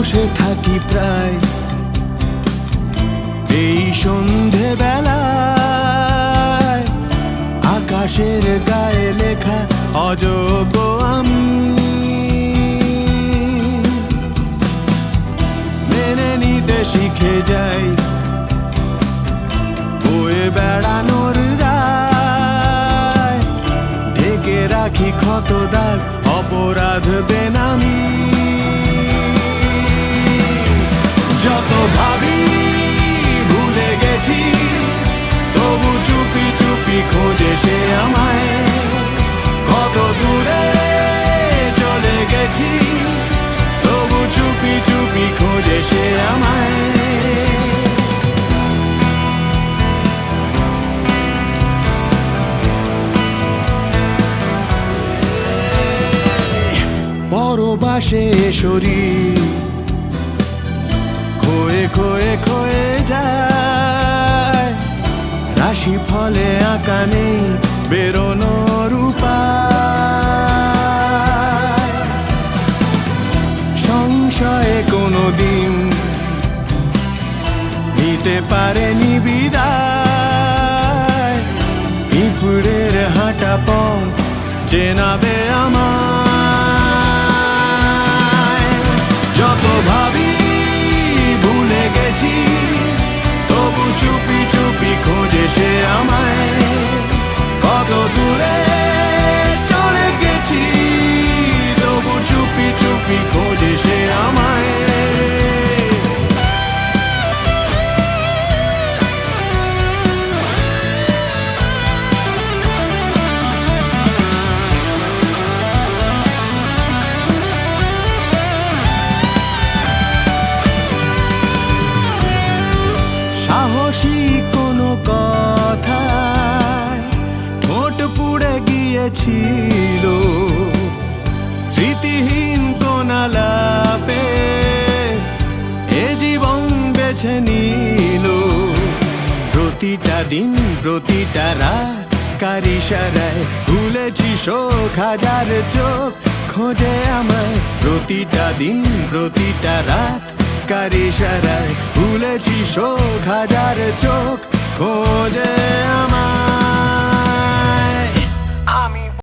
বসে থাকি প্রায়। এই সন্ধে বেলায় আকাশের গায়ে লেখা অযোগ্য আমি। মেনে নিতে শিখে যাই। বয়ে বেড়ানোর রায়। ঢেকে রাখি ক্ষত দাগ অপরাধ বেনামি ভাবি, ভুলে গেছি। তবু চুপি চুপি খোঁজে সে আমায়। কত দূরে চলে গেছি। তবু চুপি চুপি খোঁজে সে আমায়। পরবাসে শরীর যায়। রাশি ফলে আঁকা নেই উপায় সংশয়ে কোনো দিন নিতে পারেনি বিদায়। পিঁপড়ের হাঁটা পথ চেনাবে আমায় সাহসী কোনো কথা ঠোঁট পুড়ে গিয়েছিল স্মৃতিহীন কোন আলাপে এ জীবন বেছে নিল। প্রতিটা দিন, প্রতিটা রাত, কারি সারায় ভুলেছি শোক, হাজার চোখ। খোঁজে আমায় প্রতিটা দিন, প্রতিটা রাত কারি সারায় ভুলেছি শোক হাজার চোখ খোঁজে